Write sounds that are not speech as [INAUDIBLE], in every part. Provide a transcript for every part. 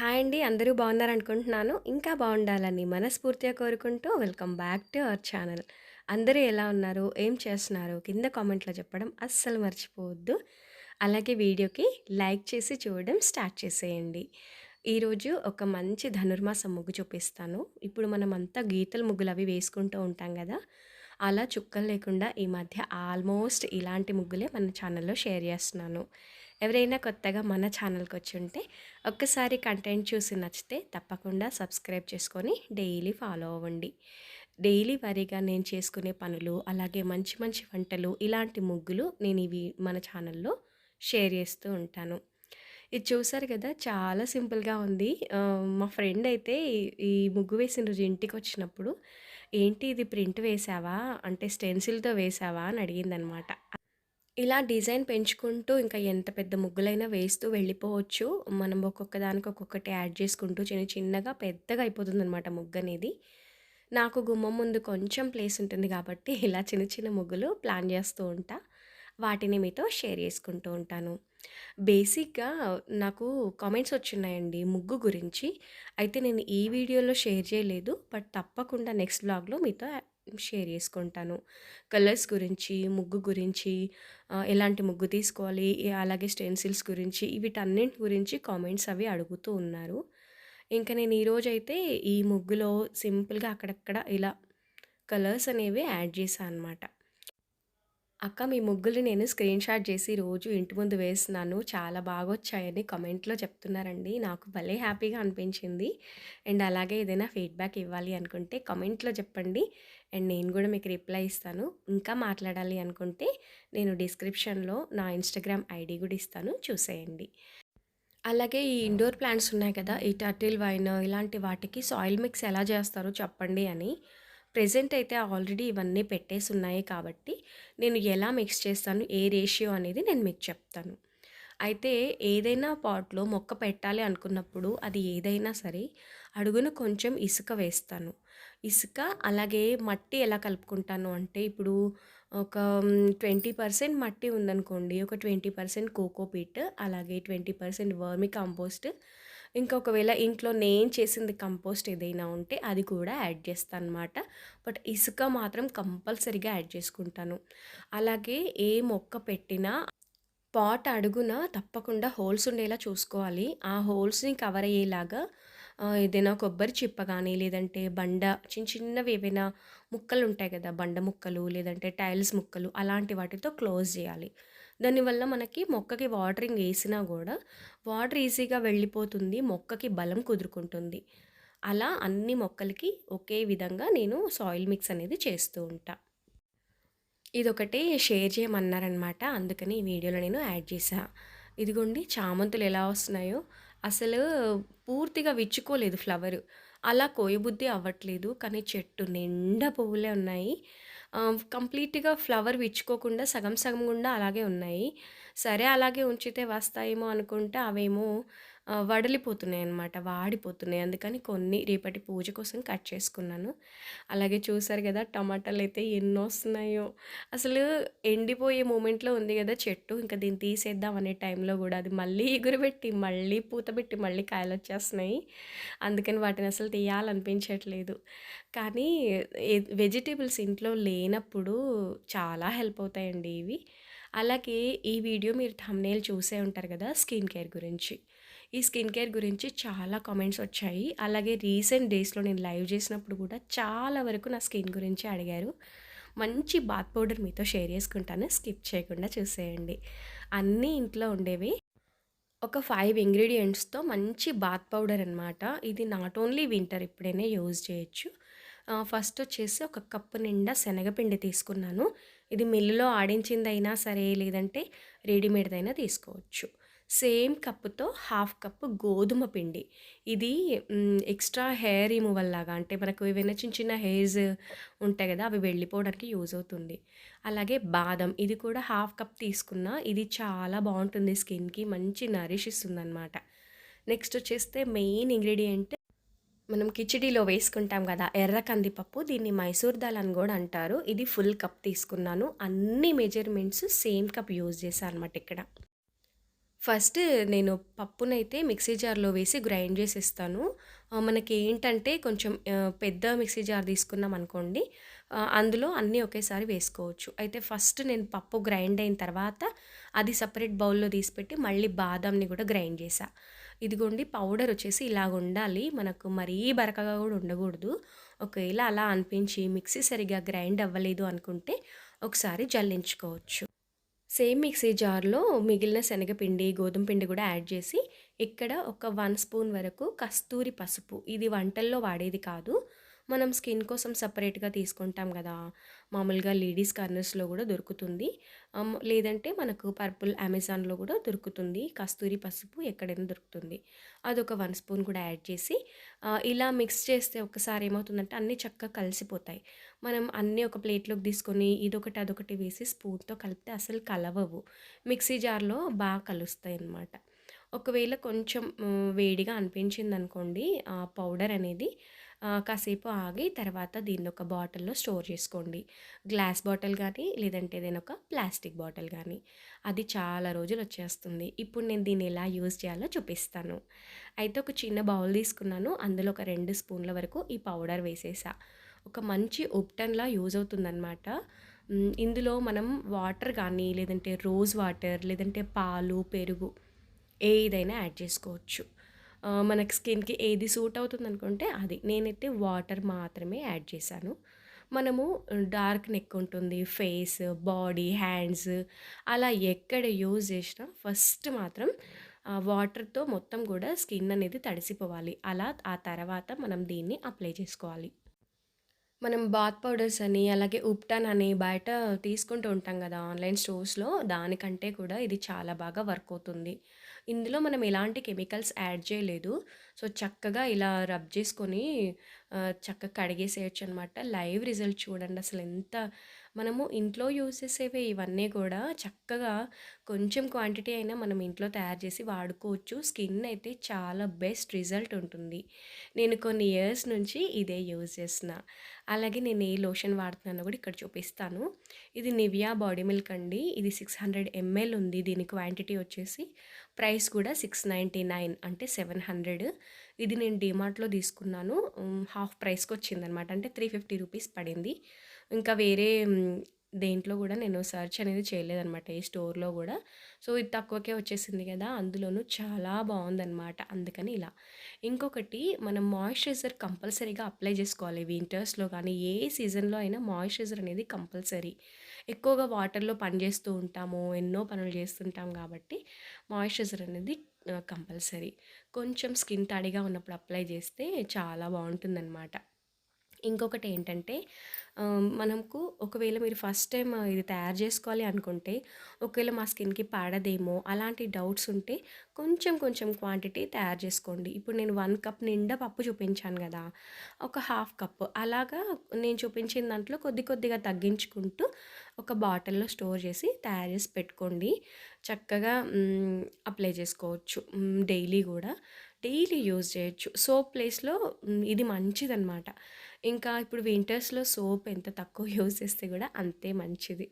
Hi అండి అందరూ బాగున్నారనుకుంటున్నాను. ఇంకా బాగుండాలని మనస్ఫూర్తిగా కోరుకుంటూ welcome back to our channel. అందరూ ఎలా ఉన్నారు? ఏం చేస్తున్నారు? కింద కామెంట్లో చెప్పడం అస్సలు మర్చిపోవద్దు. అలాగే వీడియోకి లైక్ చేసి చూడడం స్టార్ట్ చేసేయండి. ఈరోజు ఒక మంచి ధనుర్మాసం ముగ్గు చూపిస్తాను. ఇప్పుడు మనం అంతా గీతల ముగ్గులు అవి వేసుకుంటూ ఉంటాం కదా. అలా చుక్కలు లేకుండా ఈ మధ్య ఆల్మోస్ట్ ఇలాంటి ముగ్గులే మన ఛానల్లో షేర్ చేస్తున్నాను. ఎవరైనా కొత్తగా మన ఛానల్కి వచ్చి ఉంటే ఒక్కసారి కంటెంట్ చూసి నచ్చితే తప్పకుండా సబ్స్క్రైబ్ చేసుకొని డైలీ ఫాలో అవ్వండి. డైలీ వారీగా నేను చేసుకునే పనులు అలాగే మంచి మంచి వంటలు ఇలాంటి ముగ్గులు నేను ఇవి మన ఛానల్లో షేర్ చేస్తూ ఉంటాను. ఇది చూసారు కదా చాలా సింపుల్గా ఉంది. మా ఫ్రెండ్ అయితే ఈ ముగ్గు వేసిన రోజు ఇంటికి వచ్చినప్పుడు ఏంటి ఇది ప్రింట్ వేసావా? అంటే స్టెన్సిల్తో వేసావా? అని అడిగిందనమాట. ఇలా డిజైన్ పెంచుకుంటూ ఇంకా ఎంత పెద్ద ముగ్గులైనా వేస్తూ వెళ్ళిపోవచ్చు. మనం ఒక్కొక్క దానికి ఒక్కొక్కటి యాడ్ చేసుకుంటూ చిన్న చిన్నగా పెద్దగా అయిపోతుంది అనమాట ముగ్గు అనేది. నాకు గుమ్మం ముందు కొంచెం ప్లేస్ ఉంటుంది కాబట్టి ఇలా చిన్న చిన్న ముగ్గులు ప్లాన్ చేస్తూ ఉంటా. వాటిని మీతో షేర్ చేసుకుంటూ ఉంటాను. బేసిక్గా నాకు కామెంట్స్ వచ్చినాయండి ముగ్గు గురించి. అయితే నేను ఈ వీడియోలో షేర్ చేయలేదు. బట్ తప్పకుండా నెక్స్ట్ బ్లాగ్లో మీతో షేర్ చేసుకుంటాను. కలర్స్ గురించి ముగ్గు గురించి ఎలాంటి ముగ్గు తీసుకోవాలి అలాగే స్టెన్సిల్స్ గురించి వీటన్నింటి గురించి కామెంట్స్ అవి అడుగుతూ ఉన్నారు. ఇంకా నేను ఈరోజైతే ఈ ముగ్గులో సింపుల్గా అక్కడక్కడ ఇలా కలర్స్ అనేవి యాడ్ చేశాను అనమాట అక్క మీ ముగ్గులు నేను స్క్రీన్ షాట్ చేసి రోజు ఇంటి ముందు వేస్తున్నాను చాలా బాగా వచ్చాయని కమెంట్లో చెప్తున్నారండి. నాకు భలే హ్యాపీగా అనిపించింది. అండ్ అలాగే ఏదైనా ఫీడ్బ్యాక్ ఇవ్వాలి అనుకుంటే కమెంట్లో చెప్పండి. అండ్ నేను కూడా మీకు రిప్లై ఇస్తాను. ఇంకా మాట్లాడాలి అనుకుంటే నేను డిస్క్రిప్షన్లో నా ఇన్స్టాగ్రామ్ ఐడి కూడా ఇస్తాను. చూసేయండి. అలాగే ఈ ఇండోర్ ప్లాంట్స్ ఉన్నాయి కదా ఈ టర్టిల్ వైన్ ఇలాంటి వాటికి సాయిల్ మిక్స్ ఎలా చేస్తారో చెప్పండి అని. ప్రెజెంట్ అయితే ఆల్రెడీ ఇవన్నీ పెట్టేసి ఉన్నాయి కాబట్టి నేను ఎలా మిక్స్ చేస్తాను ఏ రేషియో అనేది నేను మీకు చెప్తాను. అయితే ఏదైనా పాట్లో మొక్క పెట్టాలి అనుకున్నప్పుడు అది ఏదైనా సరే అడుగున కొంచెం ఇసుక వేస్తాను. ఇసుక అలాగే మట్టి ఎలా కలుపుకుంటాను అంటే ఇప్పుడు ఒక ట్వంటీ పర్సెంట్ మట్టి ఉందనుకోండి ఒక ట్వంటీ పర్సెంట్ కోకోపీట్ అలాగే ట్వంటీ పర్సెంట్ వర్మి కంపోస్ట్ ఇంకొకవేళ ఇంట్లో నేను చేసింది కంపోస్ట్ ఏదైనా ఉంటే అది కూడా యాడ్ చేస్తాను అనమాట బట్ ఇసుక మాత్రం కంపల్సరీగా యాడ్ చేసుకుంటాను. అలాగే ఏ మొక్క పెట్టినా పాట్ అడుగున తప్పకుండా హోల్స్ ఉండేలా చూసుకోవాలి. ఆ హోల్స్ని కవర్ అయ్యేలాగా ఏదైనా కొబ్బరి చిప్ప కానీ లేదంటే బండ చిన్న చిన్నవి ఏవైనా ముక్కలు ఉంటాయి కదా బండ ముక్కలు లేదంటే టైల్స్ ముక్కలు అలాంటి వాటితో క్లోజ్ చేయాలి. దానివల్ల మనకి మొక్కకి వాటరింగ్ వేసినా కూడా వాటర్ ఈజీగా వెళ్ళిపోతుంది మొక్కకి బలం కుదురుకుంటుంది. అలా అన్ని మొక్కలకి ఒకే విధంగా నేను సాయిల్ మిక్స్ అనేది చేస్తూ ఉంటా. ఇదొకటి షేర్ చేయమన్నారనమాట అందుకని ఈ వీడియోలో నేను యాడ్ చేసా ఇదిగోండి చామంతులు ఎలా వస్తున్నాయో. అసలు పూర్తిగా విచ్చుకోలేదు ఫ్లవర్. అలా కోయబుద్ధి అవ్వట్లేదు కానీ చెట్టు నిండా పువ్వులే ఉన్నాయి. కంప్లీట్‌గా ఫ్లవర్ విచ్చుకోకుండా సగం సగం గుండా అలాగే ఉన్నాయి. సరే అలాగే ఉంచితే వస్తాయేమో అనుకుంటే అవేమో వడలిపోతున్నాయి అనమాట వాడిపోతున్నాయి. అందుకని కొన్ని రేపటి పూజ కోసం కట్ చేసుకున్నాను. అలాగే చూసారు కదా టమాటాలు అయితే ఎన్నో వస్తున్నాయో అసలు ఎండిపోయే మూమెంట్‌లో ఉంది కదా చెట్టు. ఇంకా దీన్ని తీసేద్దాం అనే టైంలో కూడా అది మళ్ళీ ఎగురుబెట్టి, మళ్ళీ పూతబెట్టి, మళ్ళీ కాయలు వచ్చేస్తున్నాయి అందుకని వాటిని అసలు తీయాలనిపించట్లేదు. కానీ వెజిటేబుల్స్ ఇంట్లో లేనప్పుడు చాలా హెల్ప్ అవుతాయండి ఇవి. అలాగే ఈ వీడియో మీరు థంబ్‌నెయిల్ చూసే ఉంటారు కదా! స్కిన్ కేర్ గురించి. ఈ స్కిన్ కేర్ గురించి చాలా కామెంట్స్ వచ్చాయి. అలాగే రీసెంట్ డేస్లో నేను లైవ్ చేసినప్పుడు కూడా చాలా వరకు నా స్కిన్ గురించి అడిగారు. మంచి బాత్ పౌడర్ మీతో షేర్ చేసుకుంటాను. స్కిప్ చేయకుండా చూసేయండి. అన్నీ ఇంట్లో ఉండేవి. ఒక ఫైవ్ ఇంగ్రీడియంట్స్తో మంచి బాత్ పౌడర్ అనమాట ఇది నాట్ ఓన్లీ వింటర్ ఇప్పుడైనా యూజ్ చేయొచ్చు. ఫస్ట్ వచ్చేసి ఒక కప్పు నిండా శనగపిండి తీసుకున్నాను. ఇది మిల్లులో ఆడించిందైనా సరే లేదంటే రెడీమేడ్దైనా తీసుకోవచ్చు. సేమ్ కప్పుతో హాఫ్ కప్పు గోధుమ పిండి. ఇది ఎక్స్ట్రా హెయిర్ రిమూవల్ లాగా అంటే మనకు ఏవైనా చిన్న చిన్న హెయిర్స్ ఉంటాయి కదా అవి వెళ్ళిపోవడానికి యూజ్ అవుతుంది. అలాగే బాదం ఇది కూడా హాఫ్ కప్ తీసుకున్న ఇది చాలా బాగుంటుంది. స్కిన్కి మంచి నరిష్ ఇస్తుంది అనమాట నెక్స్ట్ వచ్చేస్తే మెయిన్ ఇంగ్రీడియంట్ మనం కిచిడీలో వేసుకుంటాం కదా ఎర్ర కందిపప్పు దీన్ని మైసూర్ దాల్ అని కూడా అంటారు ఇది ఫుల్ కప్ తీసుకున్నాను అన్ని మెజర్మెంట్స్ సేమ్ కప్ యూజ్ చేశాను అనమాట ఇక్కడ ఫస్ట్ నేను పప్పునైతే మిక్సీ జార్‌లో వేసి గ్రైండ్ చేసేస్తాను. మనకి ఏంటంటే కొంచెం పెద్ద మిక్సీ జార్ తీసుకున్నాం అనుకోండి అందులో అన్నీ ఒకేసారి వేసుకోవచ్చు. అయితే ఫస్ట్ నేను పప్పు గ్రైండ్ అయిన తర్వాత అది సపరేట్ బౌల్‌లో తీసిపెట్టి మళ్ళీ బాదంని కూడా గ్రైండ్ చేశాను ఇదిగోండి పౌడర్ వచ్చేసి ఇలాగుండాలి. మనకు మరీ బరకగా కూడా ఉండకూడదు. ఒకవేళ అలా అనిపించి మిక్సీ సరిగ్గా గ్రైండ్ అవ్వలేదు అనుకుంటే ఒకసారి జల్లించుకోవచ్చు. సేమ్ మిక్సీ జార్‌లో మిగిలిన శనగపిండి, గోధుమ పిండి కూడా యాడ్ చేసి, ఇక్కడ ఒక వన్ స్పూన్ వరకు కస్తూరి పసుపు. ఇది వంటల్లో వాడేది కాదు. మనం స్కిన్ కోసం సపరేట్గా తీసుకుంటాం కదా మామూలుగా లేడీస్ కార్నర్స్‌లో కూడా దొరుకుతుంది. లేదంటే మనకు పర్పుల్ అమెజాన్‌లో కూడా దొరుకుతుంది. కస్తూరి పసుపు ఎక్కడైనా దొరుకుతుంది. అదొక వన్ స్పూన్ కూడా యాడ్ చేసి ఇలా మిక్స్ చేస్తే ఒకసారి ఏమవుతుందంటే అన్నీ చక్కగా కలిసిపోతాయి. మనం అన్నీ ఒక ప్లేట్‌లోకి తీసుకొని ఇదొకటి, అదొకటి వేసి స్పూన్‌తో కలిపితే అసలు కలవవు. మిక్సీ జార్‌లో బాగా కలుస్తాయి అన్నమాట ఒకవేళ కొంచెం వేడిగా అనిపించిందనుకోండి ఆ పౌడర్ అనేది కాసేపు ఆగి తర్వాత దీన్ని ఒక బాటిల్‌లో స్టోర్ చేసుకోండి. గ్లాస్ బాటిల్ కానీ లేదంటే ఏదైనా ఒక ప్లాస్టిక్ బాటిల్ కానీ అది చాలా రోజులు వచ్చేస్తుంది. ఇప్పుడు నేను దీన్ని ఎలా యూజ్ చేయాలో చూపిస్తాను. అయితే ఒక చిన్న బౌల్ తీసుకున్నాను. అందులో ఒక రెండు స్పూన్ల వరకు ఈ పౌడర్ వేసేసా. ఒక మంచి ఉప్టన్‌లా యూజ్ అవుతుందన్నమాట ఇందులో మనం వాటర్ కానీ లేదంటే రోజ్ వాటర్, లేదంటే పాలు, పెరుగు ఏదైనా యాడ్ చేసుకోవచ్చు. మనకి స్కిన్‌కి ఏది సూట్ అవుతుంది అనుకుంటే అది. నేనైతే వాటర్ మాత్రమే యాడ్ చేశాను. మనము డార్క్ నెక్ ఉంటుంది. ఫేస్, బాడీ, హ్యాండ్స్ అలా ఎక్కడ యూజ్ చేసినా ఫస్ట్ మాత్రం వాటర్‌తో మొత్తం కూడా స్కిన్ అనేది తడిసిపోవాలి. అలా ఆ తర్వాత మనం దీన్ని అప్లై చేసుకోవాలి. మనం బాత్ పౌడర్స్ అని, అలాగే ఉప్టన్ అని బయట తీసుకుంటూ ఉంటాం కదా ఆన్‌లైన్ స్టోర్స్‌లో. దానికంటే కూడా ఇది చాలా బాగా వర్క్ అవుతుంది. ఇందులో మనం ఎలాంటి కెమికల్స్ యాడ్ చేయలేదు. సో, చక్కగా ఇలా రబ్ చేసుకొని చక్కగా కడిగేసేయచ్చు అనమాట లైవ్ రిజల్ట్ చూడండి అసలు ఎంత మనము ఇంట్లో యూజ్ చేసేవే ఇవన్నీ కూడా చక్కగా కొంచెం క్వాంటిటీ అయినా మనం ఇంట్లో తయారు చేసి వాడుకోవచ్చు. స్కిన్ అయితే చాలా బెస్ట్ రిజల్ట్ ఉంటుంది. నేను కొన్ని ఇయర్స్ నుంచి ఇదే యూజ్ చేసిన అలాగే నేను ఏ లోషన్ వాడుతున్నానో కూడా ఇక్కడ చూపిస్తాను. ఇది నివియా బాడీ మిల్క్ అండి. ఇది 600 ఎంఎల్ ఉంది. దీని క్వాంటిటీ వచ్చేసి ప్రైస్ కూడా 699 అంటే 700 ఇది నేను డీమార్ట్‌లో తీసుకున్నాను. హాఫ్ ప్రైస్కి వచ్చిందనమాట అంటే 350 రూపీస్ పడింది. ఇంకా వేరే దేంట్లో కూడా నేను సెర్చ్ అనేది చేయలేదనమాట. ఈ స్టోర్‌లో కూడా. సో, ఇది తక్కువకే వచ్చేసింది కదా! అందులోనూ చాలా బాగుందనమాట అందుకని ఇలా. ఇంకొకటి మనం మాయిశ్చరైజర్ కంపల్సరీగా అప్లై చేసుకోవాలి. వింటర్స్‌లో కానీ, ఏ సీజన్‌లో అయినా మాయిశ్చరైజర్ అనేది కంపల్సరీ. ఎక్కువగా వాటర్‌లో పని చేస్తూ ఉంటాము. ఎన్నో పనులు చేస్తుంటాం కాబట్టి మాయిశ్చరైజర్ అనేది కంపల్సరీ. కొంచెం స్కిన్ తడిగా ఉన్నప్పుడు అప్లై చేస్తే చాలా బాగుంటుందన్నమాట ఇంకొకటి ఏంటంటే మనకు ఒకవేళ మీరు ఫస్ట్ టైం ఇది తయారు చేసుకోవాలి అనుకుంటే, ఒకవేళ మా స్కిన్‌కి పడదేమో అలాంటి డౌట్స్ ఉంటే కొంచెం కొంచెం క్వాంటిటీ తయారు చేసుకోండి. ఇప్పుడు నేను వన్ కప్ నిండా పప్పు చూపించాను కదా ఒక హాఫ్ కప్ అలాగా నేను చూపించిన దాంట్లో కొద్ది కొద్దిగా తగ్గించుకుంటూ ఒక బాటిల్‌లో స్టోర్ చేసి తయారు చేసి పెట్టుకోండి. చక్కగా అప్లై చేసుకోవచ్చు. డైలీ కూడా డైలీ యూజ్ చేయొచ్చు. సోప్ ప్లేస్‌లో ఇది మంచిదనమాట. ఇంకా ఇప్పుడు వింటర్స్‌లో సోప్ ఎంత తక్కువ [LAUGHS] యూజ్ చేస్తే కూడా అంతే మంచిది.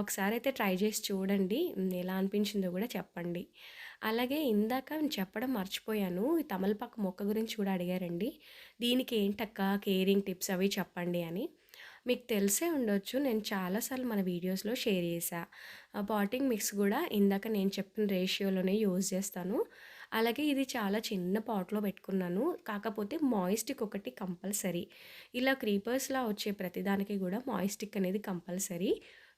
ఒకసారి అయితే ట్రై చేసి చూడండి. ఎలా అనిపించిందో కూడా చెప్పండి. అలాగే ఇందాక నేను చెప్పడం మర్చిపోయాను. ఈ తమలపాకు మొక్క గురించి కూడా అడిగారండి. దీనికి ఏంటక్క కేరింగ్ టిప్స్ అవి చెప్పండి అని. మీకు తెలిసే ఉండొచ్చు. నేను చాలాసార్లు మన వీడియోస్‌లో షేర్ చేశా. ఆ పాటింగ్ మిక్స్ కూడా ఇందాక నేను చెప్పిన రేషియోలోనే యూజ్ చేస్తాను. అలాగే ఇది చాలా చిన్న పాట్‌లో పెట్టుకున్నాను. కాకపోతే మాయిస్టిక్ ఒకటి కంపల్సరీ. ఇలా క్రీపర్స్‌లా వచ్చే ప్రతిదానికి కూడా మాయిస్టిక్ అనేది కంపల్సరీ.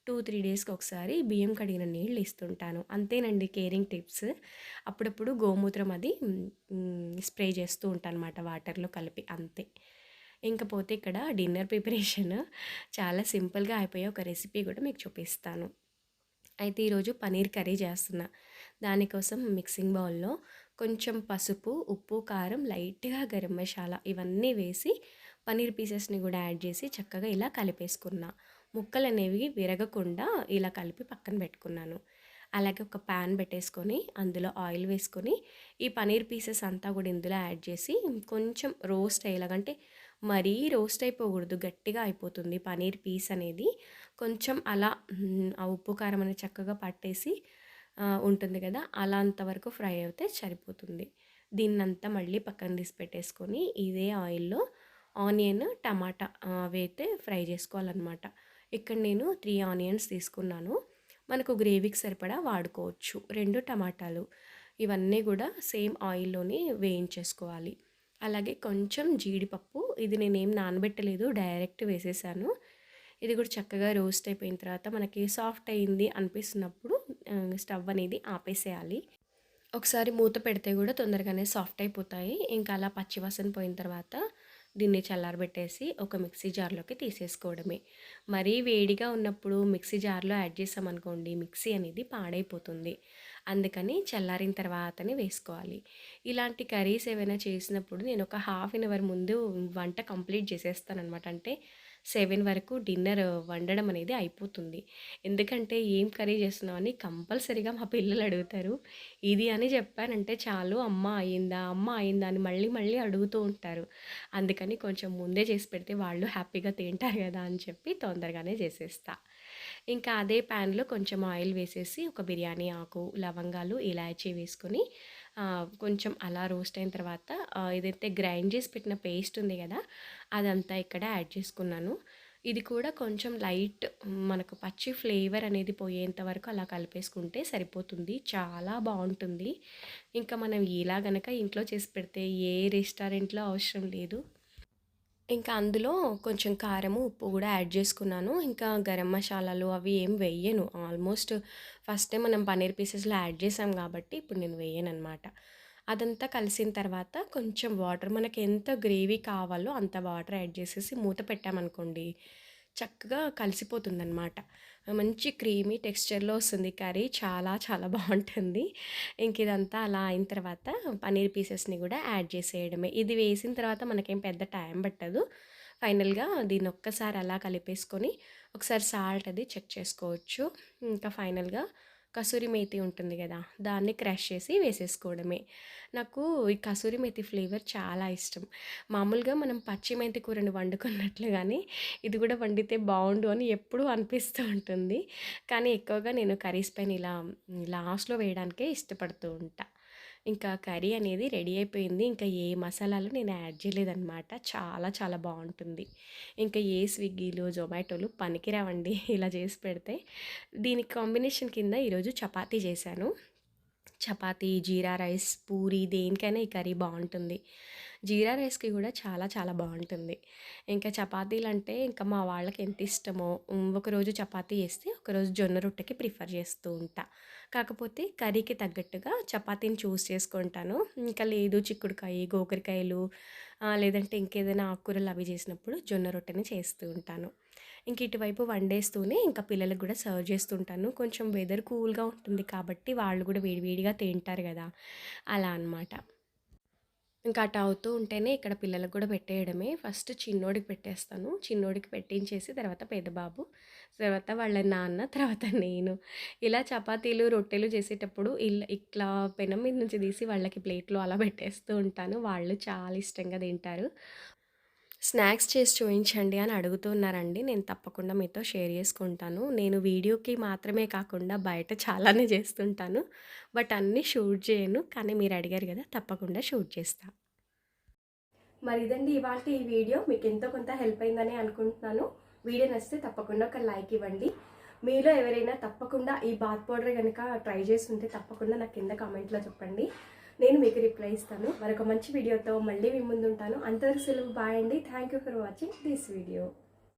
2, 3 డేస్‌కి ఒకసారి బియ్యం కడిగిన నీళ్ళు ఇస్తుంటాను. అంతేనండి కేరింగ్ టిప్స్. అప్పుడప్పుడు గోమూత్రం అది స్ప్రే చేస్తూ ఉంటానన్నమాట వాటర్‌లో కలిపి అంతే. ఇంకపోతే ఇక్కడ డిన్నర్ ప్రిపరేషన్ చాలా సింపుల్‌గా అయిపోయే ఒక రెసిపీ కూడా మీకు చూపిస్తాను. అయితే ఈరోజు పన్నీర్ కర్రీ చేస్తున్నా. దానికోసం మిక్సింగ్ బౌల్‌లో కొంచెం పసుపు, ఉప్పు, కారం, లైట్‌గా గరం మసాలా ఇవన్నీ వేసి పన్నీర్ పీసెస్‌ని కూడా యాడ్ చేసి చక్కగా ఇలా కలిపేసుకున్నా. ముక్కలనేవి విరగకుండా ఇలా కలిపి పక్కన పెట్టుకున్నాను. అలాగే ఒక పాన్ పెట్టేసుకొని అందులో ఆయిల్ వేసుకొని ఈ పన్నీర్ పీసెస్ అంతా కూడా ఇందులో యాడ్ చేసి కొంచెం రోస్ట్ అయ్యేలాగంటే మరీ రోస్ట్ అయిపోకూడదు. గట్టిగా అయిపోతుంది పన్నీర్ పీస్ అనేది. కొంచెం అలా ఆ ఉప్పు, కారం అనేది చక్కగా పట్టేసి ఉంటుంది కదా. అలా అంతవరకు ఫ్రై అయితే సరిపోతుంది. దీన్నంతా మళ్ళీ పక్కన తీసి పెట్టేసుకొని ఇదే ఆయిల్లో ఆనియన్ టమాటా అవి అయితే ఫ్రై చేసుకోవాలన్నమాట. ఇక్కడ నేను త్రీ ఆనియన్స్ తీసుకున్నాను. మనకు గ్రేవీకి సరిపడా వాడుకోవచ్చు. రెండు టమాటాలు. ఇవన్నీ కూడా సేమ్ ఆయిల్లోనే వేయించేసుకోవాలి. అలాగే కొంచెం జీడిపప్పు. ఇది నేనేం నానబెట్టలేదు డైరెక్ట్ వేసేసాను. ఇది కూడా చక్కగా రోస్ట్ అయిపోయిన తర్వాత మనకి సాఫ్ట్ అయింది అనిపిస్తున్నప్పుడు స్టవ్ అనేది ఆపేసేయాలి. ఒకసారి మూత పెడితే కూడా తొందరగానే సాఫ్ట్ అయిపోతాయి. ఇంకా అలా పచ్చివాసన పోయిన తర్వాత దీన్ని చల్లారబెట్టేసి ఒక మిక్సీ జార్లోకి తీసేసుకోవడమే. మరీ వేడిగా ఉన్నప్పుడు మిక్సీ జార్లో యాడ్ చేసామనుకోండి మిక్సీ అనేది పాడైపోతుంది. అందుకని చల్లారిన తర్వాతనే వేసుకోవాలి. ఇలాంటి కర్రీస్ ఏవైనా చేసినప్పుడు నేను ఒక హాఫ్ అన్ అవర్ ముందు వంట కంప్లీట్ చేసేస్తాను అనమాట అంటే సెవెన్ వరకు డిన్నర్ వండడం అనేది అయిపోతుంది. ఎందుకంటే ఏం కర్రీ చేస్తున్నామని కంపల్సరీగా మా పిల్లలు అడుగుతారు. ఇది అని చెప్పానంటే చాలు అమ్మ అయిందా అమ్మ అయిందా అని మళ్ళీ మళ్ళీ అడుగుతూ ఉంటారు. అందుకని కొంచెం ముందే చేసి పెడితే వాళ్ళు హ్యాపీగా తింటారు కదా అని చెప్పి తొందరగానే చేసేస్తా. ఇంకా అదే ప్యాన్లో కొంచెం ఆయిల్ వేసేసి ఒక బిర్యానీ ఆకు లవంగాలు ఇలాచీ వేసుకొని కొంచెం అలా రోస్ట్ అయిన తర్వాత ఇదైతే గ్రైండ్ చేసి పెట్టిన పేస్ట్ ఉంది కదా అదంతా ఇక్కడ యాడ్ చేసుకున్నాను. ఇది కూడా కొంచెం లైట్ మనకు పచ్చి ఫ్లేవర్ అనేది పోయేంత వరకు అలా కలిపేసుకుంటే సరిపోతుంది. చాలా బాగుంటుంది. ఇంకా మనం ఇలా గనక ఇంట్లో చేసి పెడితే ఏ రెస్టారెంట్లో అవసరం లేదు. ఇంకా అందులో కొంచెం కారము ఉప్పు కూడా యాడ్ చేసుకున్నాను. ఇంకా గరం మసాలాలు అవి ఏం వేయను. ఆల్మోస్ట్ ఫస్ట్ టైం మనం పన్నీర్ పీసెస్లో యాడ్ చేసాం కాబట్టి ఇప్పుడు నేను వేయను అనమాట అదంతా కలిసిన తర్వాత కొంచెం వాటర్ మనకి ఎంత గ్రేవీ కావాలో అంత వాటర్ యాడ్ చేసేసి మూత పెట్టామనుకోండి చక్కగా కలిసిపోతుందన్నమాట మంచి క్రీమీ టెక్స్చర్లో వస్తుంది కర్రీ. చాలా చాలా బాగుంటుంది. ఇంక ఇదంతా అలా అయిన తర్వాత పన్నీర్ పీసెస్ని కూడా యాడ్ చేసేయడమే. ఇది వేసిన తర్వాత మనకేం పెద్ద టైం పట్టదు. ఫైనల్గా దీన్ని ఒక్కసారి అలా కలిపేసుకొని ఒకసారి సాల్ట్ అది చెక్ చేసుకోవచ్చు. ఇంకా ఫైనల్గా కసూరి మేతి ఉంటుంది కదా దాన్ని క్రష్ చేసి వేసేసుకోవడమే. నాకు ఈ కసూరి మేతి ఫ్లేవర్ చాలా ఇష్టం. మామూలుగా మనం పచ్చి మెంతి కూరని వండుకున్నట్లుగానే ఇది కూడా వండితే బాగుండు అని ఎప్పుడూ అనిపిస్తూ ఉంటుంది. కానీ ఎక్కువగా నేను కర్రీస్ పైన ఇలా లాస్ట్లో వేయడానికే ఇష్టపడుతూ ఉంటాను ఇంకా కర్రీ అనేది రెడీ అయిపోయింది. ఇంకా ఏ మసాలాలు నేను యాడ్ చేయలేదన్నమాట. చాలా చాలా బాగుంటుంది. ఇంకా ఏ స్విగ్గీలు జొమాటోలు పనికిరావండి. ఇలా చేసి పెడితే దీనికి కాంబినేషన్ కింద ఈరోజు చపాతీ చేశాను. చపాతీ జీరా రైస్ పూరి దేనికైనా ఈ కర్రీ బాగుంటుంది. జీరా రైస్కి కూడా చాలా చాలా బాగుంటుంది. ఇంకా చపాతీలు అంటే ఇంకా మా వాళ్ళకి ఎంత ఇష్టమో ఒకరోజు చపాతీ వేస్తే ఒకరోజు జొన్న రొట్టెకి ప్రిఫర్ చేస్తూ ఉంటా. కాకపోతే కర్రీకి తగ్గట్టుగా చపాతీని చూస్ చేసుకుంటాను. ఇంకా లేదు చిక్కుడుకాయ గోకరకాయలు లేదంటే ఇంకేదైనా ఆకుకూరలు అవి చేసినప్పుడు జొన్న రొట్టెని చేస్తూ ఉంటాను. ఇంక ఇటువైపు వండేస్తూనే ఇంకా పిల్లలకు కూడా సర్వ్ చేస్తుంటాను. కొంచెం వెదర్ కూల్గా ఉంటుంది కాబట్టి వాళ్ళు కూడా వేడివేడిగా తింటారు కదా అలా అన్నమాట. ఇంకా అటు అవుతూ ఉంటేనే ఇక్కడ పిల్లలకు కూడా పెట్టేయడమే. ఫస్ట్ చిన్నోడికి పెట్టేస్తాను. చిన్నోడికి పెట్టించేసి తర్వాత పెద్దబాబు తర్వాత వాళ్ళ నాన్న తర్వాత నేను. ఇలా చపాతీలు రొట్టెలు చేసేటప్పుడు ఇలా ఇట్లా పెనం మీద నుంచి తీసి వాళ్ళకి ప్లేట్లో అలా పెట్టేస్తూ ఉంటాను. వాళ్ళు చాలా ఇష్టంగా తింటారు. స్నాక్స్ చేసి చూపించండి అని అడుగుతున్నారండి. నేను తప్పకుండా మీతో షేర్ చేసుకుంటాను. నేను వీడియోకి మాత్రమే కాకుండా బయట చాలానే చేస్తుంటాను. బట్ అన్నీ షూట్ చేయను. కానీ మీరు అడిగారు కదా తప్పకుండా షూట్ చేస్తా. మరి ఇదండి ఇవాళ ఈ వీడియో. మీకు ఎంతో కొంత హెల్ప్ అయిందని అనుకుంటున్నాను. వీడియో నచ్చితే తప్పకుండా ఒక లైక్ ఇవ్వండి. మీలో ఎవరైనా తప్పకుండా ఈ బాత్ పౌడర్ కనుక ట్రై చేసి ఉంటే తప్పకుండా నాకు కింద కామెంట్లో చెప్పండి. నేను మీకు రిప్లై ఇస్తాను. మరొక మంచి వీడియోతో మళ్ళీ మీ ముందు ఉంటాను అంతవరకు సెలవు బాయ్ అండి. Thank you for watching this video